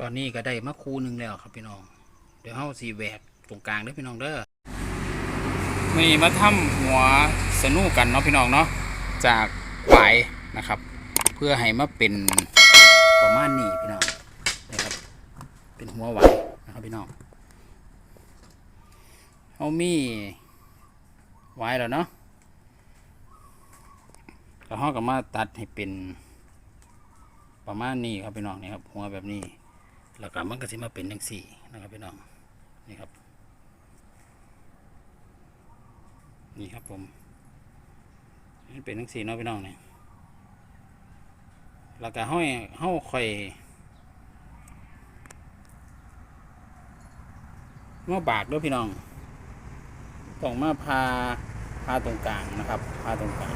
ตอนนี้ก็ได้มาคูหนึ่งแล้วครับพี่น้อง เดี๋ยวเฮาสีแหวกตรงกลางเด้อพี่น้องเด้อมีมาทำหัวสนุกันเนาะพี่น้องเนาะจากหวายนะครับ เพื่อให้มาเป็นประมาณนี้พี่น้องนะครับ เป็นหัวหวนะครับพี่น้องเฮามีหวายแล้วเนาะแล้วเฮาก็มาตัดให้เป็นประมาณนี้ครับพี่น้องนี่ครับหัวแบบนี้ แล้วก็มันก็สิมาเป็นจังสี่นะครับพี่น้องนี่ครับ นี่ครับผมนี่เป็นจังสี่เนาะพี่น้องเนี่ยแล้วก็ห้อยเฮาค่อยมาบากด้วยพี่น้องต้องมาพาพาตรงกลางนะครับ พาตรงกลาง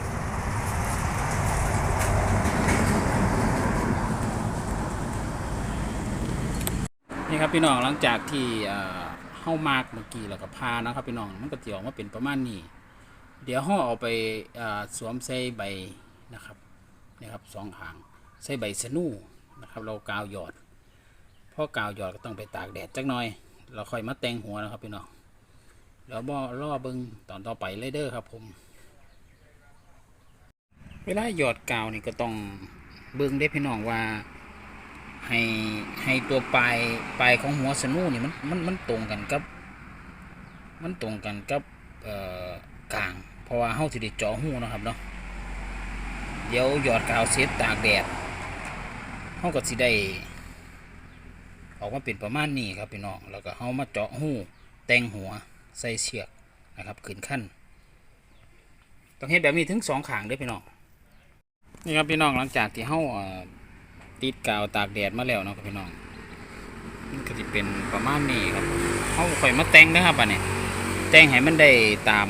นี่ครับพี่น้องหลังจากที่เอ่อเฮ้ามากเมื่อกี้แล้วก็พานะครับพี่น้องมันก็จะออกมาเป็นประมาณนี้ เดี๋ยวเฮ้าเอาไปสวมใส่ใบนะครับนี่ครับสองหางใส่ใบสนูนะครับ เรากาวหยอดเพราะกาวหยอดก็ต้องไปตากแดดจักหน่อย เราค่อยมาแต่งหัวนะครับพี่น้องแล้วบ่รอเบิ้งตอนต่อไปเลยเด้อครับผม เวลาหยอดกาวนี่ก็ต้องเบิ้งได้พี่น้องว่า ให้ให้ตัวปลายปลายของหัวสนูนี่มันมันมันตรงกันกับ มันตรงกันกับเอ่อกลาง เพราะว่าเฮาสิได้เจาะหูนะครับเนาะเดี๋ยวหยอดกาวเสร็จตากแดดเฮาก็สิได้ออกมาเป็นประมาณนี้ครับพี่น้องแล้วก็เฮามาเจาะหูแต่งหัวใส่เชือกนะครับขึ้นขั้นต้องเฮ็ดแบบนี้ถึงสองขางด้อพี่น้องนี่ครับพี่น้องหลังจากที่เฮา ติดกาวตากแดดมาแล้วเนาะครับพี่น้องมันก็จะเป็นประมาณนี้ครับเขาค่อยมาแต่งนะครับอันนี้แต่งให้มันได้ตาม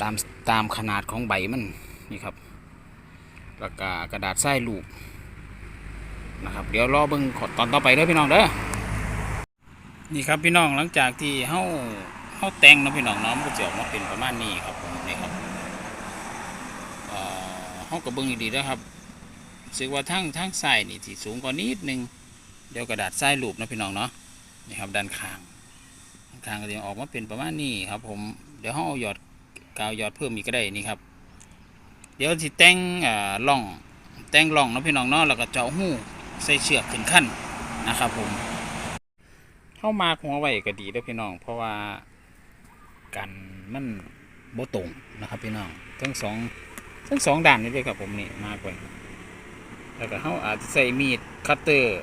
ตามตามขนาดของใบมันนี่ครับแล้วก็กระดาษทรายลูกนะครับ เดี๋ยวรอเบิ่งขอตอนต่อไปเด้อพี่น้องเด้อนี่ครับพี่น้องหลังจากที่เฮาเฮาแต่งเนาะพี่น้องเนาะมันก็จะออกมาเป็นประมาณนี้ครับผมนี่ครับเอ่อเฮาก็เบิ่งดีๆนะครับ สึกว่าทั้งทั้งใส่นี่ที่สูงกว่านิดนึง เดี๋ยวกระดาษทรายรูปนะพี่น้องเนาะนี่ครับด้านข้างด้านข้างก็จะออกมาเป็นประมาณนี้ครับ ผมเดี๋ยวเราเอาหยอดกาวหยอดเพิ่มอีกก็ได้นี่ครับ เดี๋ยวที่แต่งอ่าล่องแต่งล่องนะพี่น้องเนาะแล้วก็เจาะหูใส่เชือกขึ้นขั้นนะครับผมเข้ามาหัวไว้ก็ดีด้วยพี่น้อง เพราะว่ากันมันโบตรงนะครับพี่น้องทั้งสองทั้งสองด้านนี่ด้วยครับผมนี่มากกว่า แล้วก็เขาอาจจะใส่มีดคัตเตอร์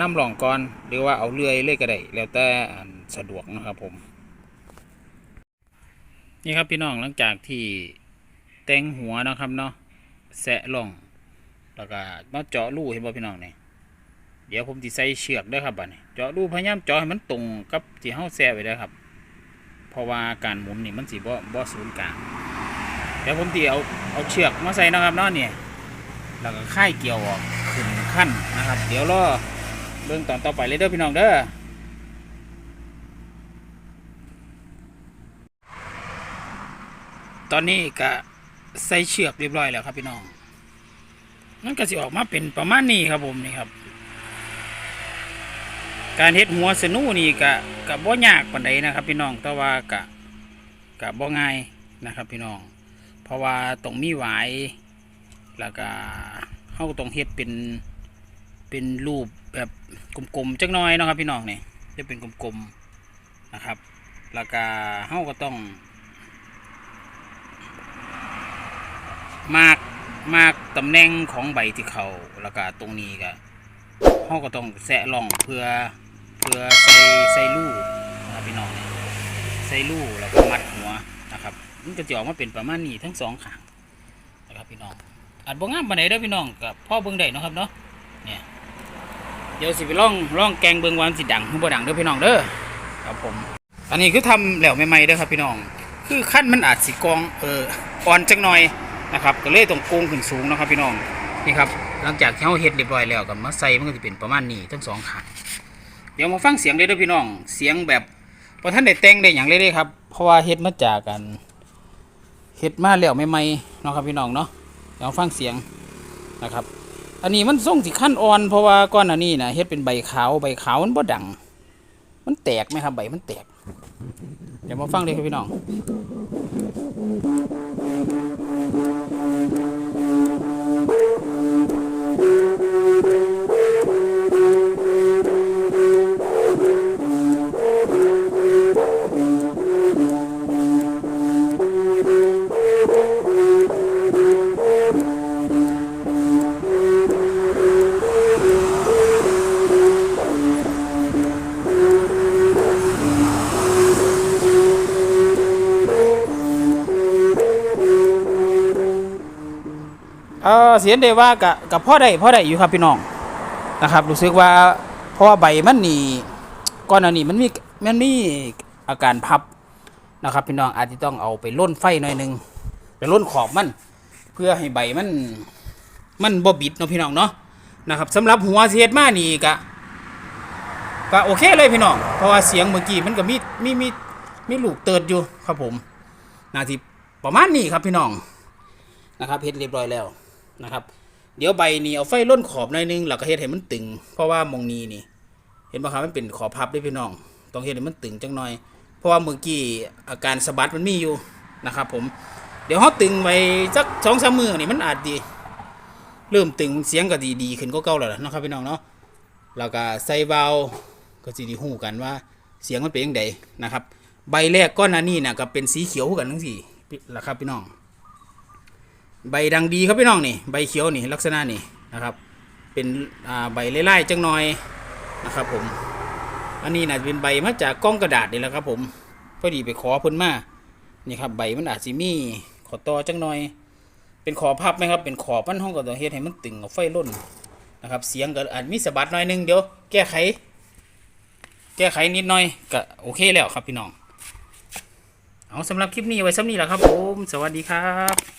น้ำรองก่อนหรือว่าเอาเลื่อยเลยก็ได้แล้วแต่สะดวกนะครับผมนี่ครับพี่น้องหลังจากที่แต่งหัวนะครับเนาะแสะลองแล้วก็มาเจาะรูเห็นบ่พี่น้องเนี่ยเดี๋ยวผมจะใส่เชือกด้วยครับบัดนี้เจาะรูพยายามเจาะให้มันตรงกับที่เฮาแสะไว้ด้วยครับ เพราะว่าการหมุนนี่มันสิบ่บ่ศูนย์กลางเดี๋ยวผมจะเอาเอาเชือกมาใส่นะครับเนาะเนี่ย แล้วก็ค่ายเกี่ยวออกขึ้นขั้นนะครับ เดี๋ยวรอเรื่องตอนต่อไปเลยเด้อพี่น้องเด้อตอนนี้ก็ใส่เชือกเรียบร้อยแล้วครับพี่น้องมันก็สิออกมาเป็นประมาณนี้ครับผมนี่ครับ การเฮ็ดหัวสนูนี่ก็ก็บ่ยากปานใดนะครับ พี่น้องแต่ว่าก็ก็บ่ง่ายนะครับ พี่น้อง เพราะว่าต้องมีหวาย แล้วก็เขาก็ต้องเฮ็ดเป็นเป็นรูปแบบกลมๆจักหน้อยนะครับพี่น้องนี่จะเป็นกลมๆนะครับ แล้วก็เขาก็ต้องมากมากตำแหน่งของใบที่เขาแล้วก็ตรงนี้ก็เขาก็ต้องแสะล่องเพื่อเพื่อใส่ใส่ลูนะพี่น้องใส่ลูแล้วก็มัดหัวนะครับมันก็จะออกมาเป็นประมาณนี้ทั้งสองข้างนะครับพี่น้อง อาจบ่งามปานใดเด้อพี่น้องกับพ่อเบิ่งได้เนาะครับเนาะเนี่ยเดี๋ยวสิไปลองลองแกงเบิ่งวามันสิดังบ่ดังเด้อพี่น้องเด้อครับผม อันนี้คือทำแล้วใหม่ๆเด้อครับพี่น้อง คือขั้นมันอาจสิกองเอออ่อนจักหน่อยนะครับก็เลยต้องโกงขึ้นสูงนะครับพี่น้องนี่ครับหลังจากที่เฮาเฮ็ดเรียบร้อยแล้วก็มาใส่มันก็สิเป็นประมาณนี้ทั้งสองขาเดี๋ยวมาฟังเสียงเลยเด้อพี่น้อง เสียงแบบบ่ทันได้แต่งได้หยังเลยเด้ครับเพราะว่าเฮ็ดมาจากกันเฮ็ดมาแล้วใหม่ๆเนาะครับพี่น้องเนาะ ลองฟังเสียงนะครับ อันนี้มันส่งสิขั้นอ่อนเพราะว่าก้อนอันนี้นะเฮ็ดเป็นใบขาวใบขาวมันบ่ดัง มันแตกไหมครับใบมันแตก เดี๋ยวมาฟังเลยครับพี่น้อง เออเสียนได้ว่ากับกับพ่อได้พ่อได้อยู่ครับพี่น้องนะครับ รู้สึกว่าเพราะว่าใบมันนี่ก้อนอันนี้มันมีมันมีอาการพับนะครับ พี่น้องอาจจะต้องเอาไปล่นไฟหน่อยหนึงไปล่นขอบมัน เพื่อให้ใบมันมันบ่บิดเนาะพี่น้องเนาะนะครับสำหรับหัวเสียดมานี่กะก็โอเคเลยพี่น้องเพราะว่าเสียงเมื่อกี้มันก็มีมีมีมีลูกเติดอยู่ครับผมนาทีประมาณนี้ครับพี่น้องนะครับเฮ็ดเรียบร้อยแล้ว นะครับ เดี๋ยวใบนี้เอาไฟล่นขอบหน่อยนึงแล้วก็เฮ็ดให้มันตึง เพราะว่ามองนี้นี่ เห็นป่ะครับมันเป็นขอบพับด้วยพี่น้อง ต้องเฮ็ดให้มันตึงจังหน่อย เพราะว่าเมื่อกี้อาการสะบัดมันมีอยู่นะครับผม เดี๋ยวเขาตึงไว้สักสองสามมือนี่มันอาจดี เริ่มตึงเสียงก็ดีดีขึ้นก็เก่าแล้วนะครับพี่น้องเนาะ แล้วก็ใส่เบาก็สิดีหูกันว่าเสียงมันเป็นยังไงนะครับ ใบแรกก้อนหน้านี้นะก็เป็นสีเขียวกันทั้งสี่ละครับพี่น้อง ใบดังดีครับพี่น้องนี่ใบเขียวนี่ลักษณะนี่นะครับ เป็นใบไล่ๆจังหน่อยนะครับผมอันนี้น่าจะเป็นใบมาจากกล้องกระดาษนี่แหละครับ ผมพอดีไปขอเพิ่นมานี่ครับใบมันอาจจะมีขอต่อจังหน่อย เป็นขอพับไหมครับเป็นขอบมันห้องก็ต้องเฮ็ดให้มันตึงเอาไฟล่นนะครับ เสียงก็อาจมีสะบัดหน่อยหนึงเดี๋ยวแก้ไข แก้ไขนิดหน่อยก็โอเคแล้วครับพี่น้องเอาสำหรับคลิปนี้ไว้สำนี้แหละครับผม สวัสดีครับ